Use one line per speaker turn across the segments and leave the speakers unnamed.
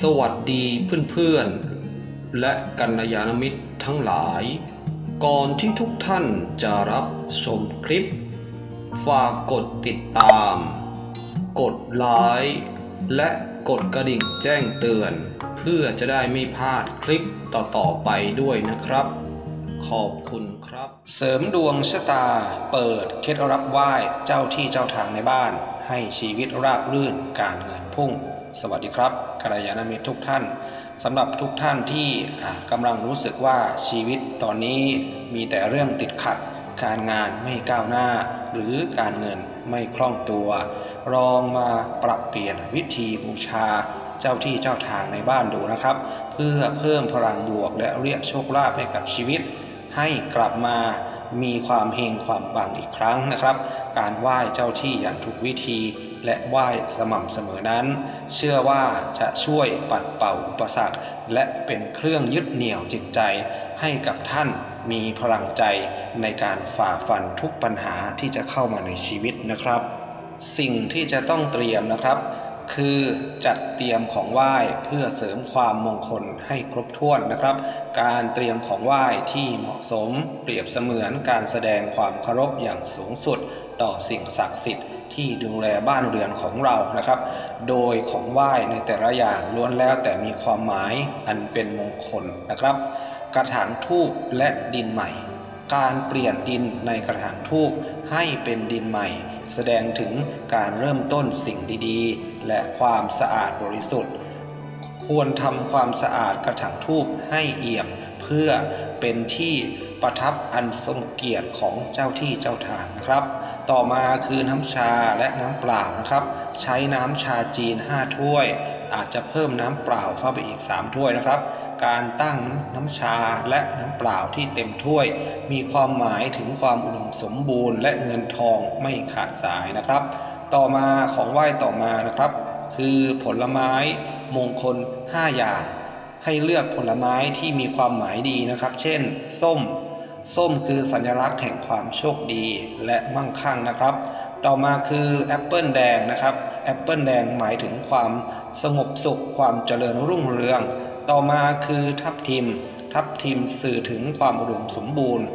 สวัสดีเพื่อนๆ และกัลยาณมิตรทั้งหลาย ก่อนที่ทุกท่านจะรับชมคลิป ฝากกดติดตาม กดไลค์และกดกระดิ่งแจ้งเตือน เพื่อจะได้ไม่พลาดคลิปต่อๆไปด้วยนะครับ ขอบคุณครับ เสริมดวงชะตา เปิดเคล็ดรับไหว้เจ้าที่เจ้าทางในบ้าน ให้ชีวิตราบรื่นการเงินพุ่ง สวัสดีครับกัลยาณมิตรทุกท่านสำหรับทุกท่านที่กำลังรู้สึกว่าชีวิตตอนนี้มีแต่เรื่องติดขัด การงานไม่ก้าวหน้า หรือการเงินไม่คล่องตัวลองมาปรับเปลี่ยนวิธีบูชาเจ้าที่เจ้าทางในบ้านดูนะครับ เพื่อเพิ่มพลังบวกและเรียกโชคลาภให้กับชีวิต ให้กลับมามีความเฮงความปังอีกครั้งนะครับ การไหว้เจ้าที่อย่างถูกวิธี และไหว้สม่ำเสมอนั้น เชื่อว่าจะช่วยปัดเป่าอุปสรรค และเป็นเครื่องยึดเหนี่ยวจิตใจ ให้กับท่านมีพลังใจในการฝ่าฟันทุกปัญหาที่จะเข้ามาในชีวิตนะครับ สิ่งที่จะต้องเตรียมนะครับ คือจัดเตรียมของไหว้เพื่อเสริมความมงคลให้ครบถ้วนนะครับ การเตรียมของไหว้ที่เหมาะสมเปรียบเสมือนการแสดงความเคารพอย่างสูงสุดต่อสิ่งศักดิ์สิทธิ์ที่ดูแลบ้านเรือนของเรานะครับ โดยของไหว้ในแต่ละอย่างล้วนแล้วแต่มีความหมายอันเป็นมงคลนะครับ กระถางทูบและดินใหม่ การเปลี่ยนดินในกระถางทูบให้เป็นดินใหม่ แสดงถึงการเริ่มต้นสิ่งดีๆ และความสะอาดบริสุทธิ์ ควรทำความสะอาดกระถางทูบให้เอี่ยม เพื่อเป็นที่ประทับอันทรงเกียรติของเจ้าที่เจ้าทางนะครับ ต่อมาคือน้ำชาและน้ำเปล่านะครับ ใช้น้ำชาจีน 5 ถ้วย อาจจะเพิ่มน้ำเปล่าเข้าไปอีก 3 ถ้วยนะครับ การตั้งน้ำชาและน้ำเปล่าที่เต็มถ้วย มีความหมายถึงความอุดมสมบูรณ์ และเงินทองไม่ขาดสายนะครับ ต่อมาของไหว้ต่อมานะครับ คือผลไม้มงคล 5 อย่าง ให้เลือกผลไม้ที่มีความหมายดีนะครับ เช่น ส้ม ส้มคือสัญลักษณ์แห่งความโชคดีและมั่งคั่งนะครับต่อมาคือแอปเปิลแดงนะครับแอปเปิลแดงหมายถึงความสงบสุข ความเจริญรุ่งเรือง ต่อมาคือทับทิม ทับทิมสื่อถึงความอุดมสมบูรณ์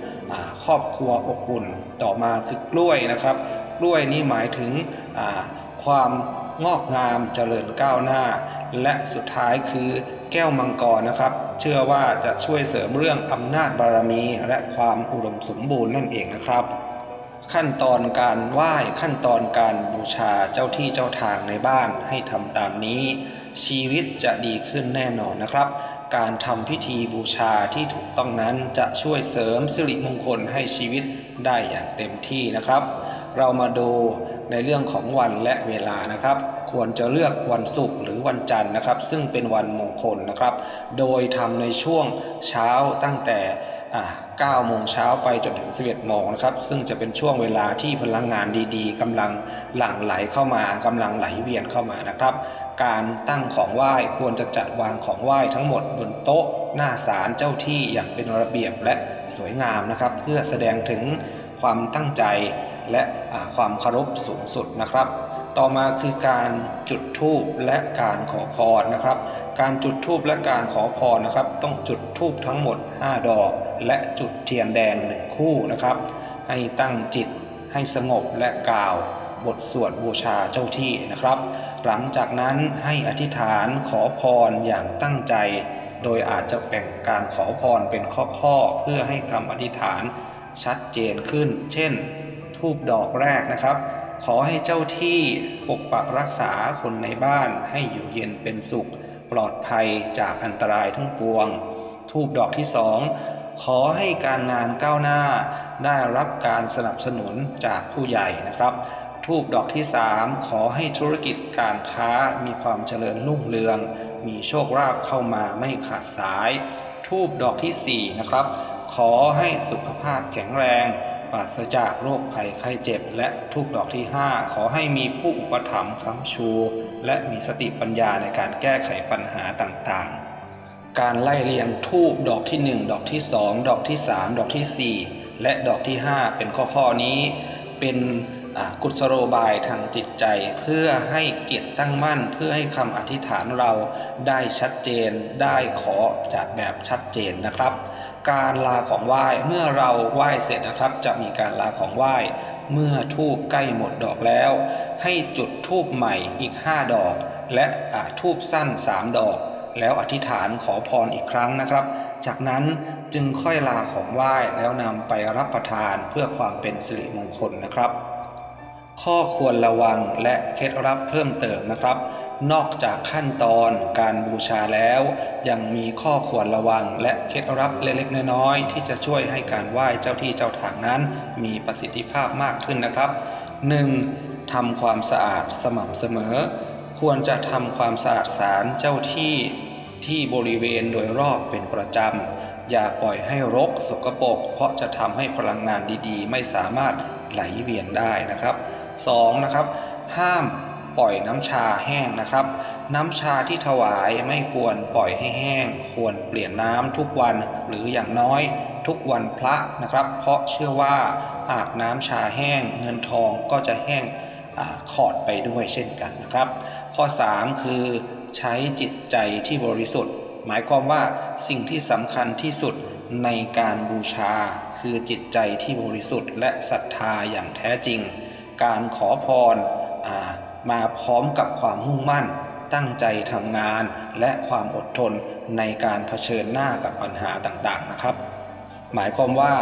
ครอบครัวอบอุ่น ต่อมาคือกล้วยนะครับ กล้วยนี่หมายถึงความงอกงามเจริญก้าวหน้า และสุดท้ายคือแก้วมังกรนะครับ เชื่อว่าจะช่วยเสริมเรื่องอำนาจบารมี และความอุดมสมบูรณ์นั่นเองนะครับ ขั้นตอนการไหว้ขั้นตอนการบูชาเจ้าที่เจ้าทางในบ้านให้ทำตามนี้ ชีวิตจะดีขึ้นแน่นอนนะครับ การทำพิธีบูชาที่ถูกต้องนั้นจะช่วยเสริมสิริมงคลให้ชีวิตได้อย่างเต็มที่นะครับ เรามาดูในเรื่องของวันและเวลานะครับ ควรจะเลือกวันศุกร์หรือวันจันทร์นะครับ ซึ่งเป็นวันมงคลนะครับ โดยทำในช่วงเช้าตั้งแต่ 9โมงเช้าไปจนถึง 11โมงนะครับ ซึ่งจะเป็นช่วงเวลาที่พลังงานดีๆกำลังหลั่งไหลเข้ามากำลังไหลเวียนเข้ามานะครับ การตั้งของไหว้ควรจะจัดวางของไหว้ทั้งหมดบนโต๊ะหน้าศาลเจ้าที่อย่างเป็นระเบียบและสวยงามนะครับ เพื่อแสดงถึงความตั้งใจและความเคารพสูงสุดนะครับ ต่อมาคือการจุดธูปและการขอพรนะครับ การจุดธูปและการขอพรนะครับ ต้องจุดธูปทั้งหมด 5 ดอก และจุดเทียนแดงหนึ่งคู่นะครับ ให้ตั้งจิตให้สงบและกล่าวบทสวดบูชาเจ้าที่นะครับ หลังจากนั้นให้อธิษฐานขอพรอย่างตั้งใจ โดยอาจจะแบ่งการขอพรเป็นข้อๆ เพื่อให้คำอธิษฐานชัดเจนขึ้น เช่น ทูบดอกแรกนะครับ ขอให้เจ้าที่ปกปักรักษาคนในบ้านให้อยู่เย็นเป็นสุข ปลอดภัยจากอันตรายทั้งปวง ทูบดอกที่สองขอให้การงานก้าวหน้า ได้รับการสนับสนุนจากผู้ใหญ่นะครับ ทูบดอกที่ 3 ขอให้ธุรกิจการค้ามีความเจริญรุ่งเรือง มีโชคลาภเข้ามาไม่ขาดสาย ทูบดอกทีสี่4นะครับ ขอให้สุขภาพแข็งแรง ปราศจากโรคภัยไข้เจ็บ และทุกดอกที่ 5 ขอให้มีผู้อุปถัมภ์ค้ำชู และมีสติปัญญาในการแก้ไขปัญหาต่างๆ การไล่เรียงทูบดอกที่ 1 ดอกที่ 2 ดอกที่ 3 ดอกทีสี่4 และดอกที่ 5 เป็นข้อๆนี้ เป็น กุศโลบายทางจิตใจ เพื่อให้จิตตั้งมั่น เพื่อให้คำอธิษฐานเราได้ชัดเจนได้ขอจัดแบบชัดเจนนะครับ การลาของไหว้เมื่อเราไหว้เสร็จนะครับ จะมีการลาของไหว้เมื่อทูบใกล้หมดดอกแล้ว ให้จุดทูบใหม่อีก 5 ดอก และทูบสั้น 3 ดอกแล้วอธิษฐานขอพรอีกครั้งนะครับ จากนั้นจึงค่อยลาของไหว้แล้วนำไปรับประทานเพื่อความเป็นสิริมงคลนะครับ ข้อควรระวังและเคล็ดลับเพิ่มเติมนะครับ นอกจากขั้นตอนการบูชาแล้ว ยังมีข้อควรระวังและเคล็ดลับเล็กๆน้อยๆที่จะช่วยให้การไหว้เจ้าที่เจ้าทางนั้น มีประสิทธิภาพมากขึ้นนะครับ 1. ทำความสะอาดสม่ำเสมอ ควรจะทำความสะอาดศาลเจ้าที่ที่บริเวณโดยรอบเป็นประจำ อย่าปล่อยให้รกสกปรกเพราะจะทำให้พลังงานดีๆ ไม่สามารถไหลเวียนได้นะครับ 2. นะครับห้ามปล่อยน้ำชาแห้งนะครับ น้ำชาที่ถวายไม่ควรปล่อยให้แห้ง ควรเปลี่ยนน้ำทุกวันหรืออย่างน้อยทุกวันพระนะครับ เพราะเชื่อว่าหากน้ำชาแห้งเงินทองก็จะแห้งอาขอดไปด้วยเช่นกันนะครับ ข้อ 3 คือใช้จิตใจที่บริสุทธิ์ หมายความว่าสิ่งที่สำคัญที่สุดในการบูชา คือจิตใจที่บริสุทธิ์และศรัทธาอย่างแท้จริง การขอพรมาพร้อมกับความมุ่งมั่น ตั้งใจทำงาน และความอดทนในการเผชิญหน้ากับปัญหาต่างๆนะครับ หมายความว่า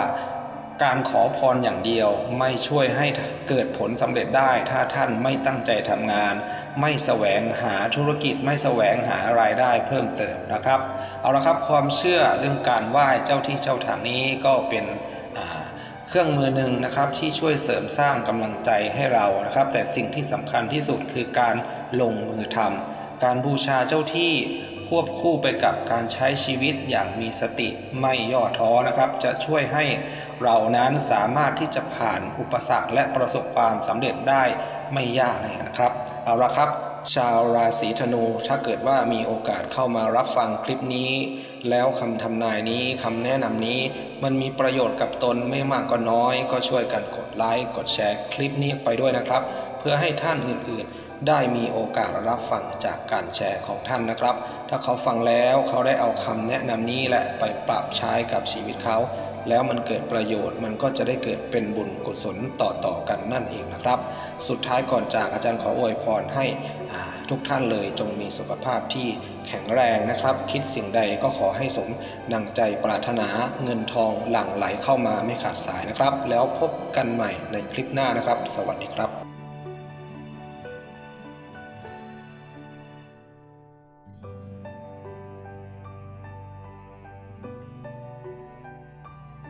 การขอพรอย่างเดียวไม่ช่วยให้เกิดผลสำเร็จได้ ถ้าท่านไม่ตั้งใจทำงาน ไม่แสวงหาธุรกิจ ไม่แสวงหารายได้เพิ่มเติมนะครับ เอาละครับความเชื่อเรื่องการไหว้เจ้าที่เจ้าทางนี้ก็เป็นอ่า ครื่องมือหนึ่งนะครับที่ช่วยเสริมสร้างกำลังใจให้เรานะครับ แต่สิ่งที่สำคัญที่สุดคือการลงมือทำการบูชาเจ้าที่ควบคู่ไปกับการใช้ชีวิตอย่างมีสติไม่ย่อท้อนะครับ จะช่วยให้เรานั้นสามารถที่จะผ่านอุปสรรคและประสบความสำเร็จได้ไม่ยากนะครับเอาละครับ ชาวราศีธนูถ้าเกิดว่ามีโอกาสเข้ามารับฟังคลิปนี้ แล้วคำทำนายนี้คำแนะนำนี้ มันมีประโยชน์กับตนไม่มากก็น้อย ก็ช่วยกันกดไลค์กดแชร์คลิปนี้ไปด้วยนะครับ เพื่อให้ท่านอื่นๆ ได้มีโอกาสรับฟังจากการแชร์ของท่านนะครับ ถ้าเขาฟังแล้วเขาได้เอาคำแนะนำนี้และไปปรับใช้กับชีวิตเขา แล้วมันเกิดประโยชน์มันก็จะได้เกิดเป็นบุญกุศลต่อๆกันนั่นเองนะครับ สุดท้ายก่อนจากอาจารย์ขออวยพรให้ทุกท่านเลยจงมีสุขภาพที่แข็งแรงนะครับ คิดสิ่งใดก็ขอให้สมดังใจปรารถนาเงินทองหลั่งไหลเข้ามาไม่ขาดสายนะครับ แล้วพบกันใหม่ในคลิปหน้านะครับ สวัสดีครับ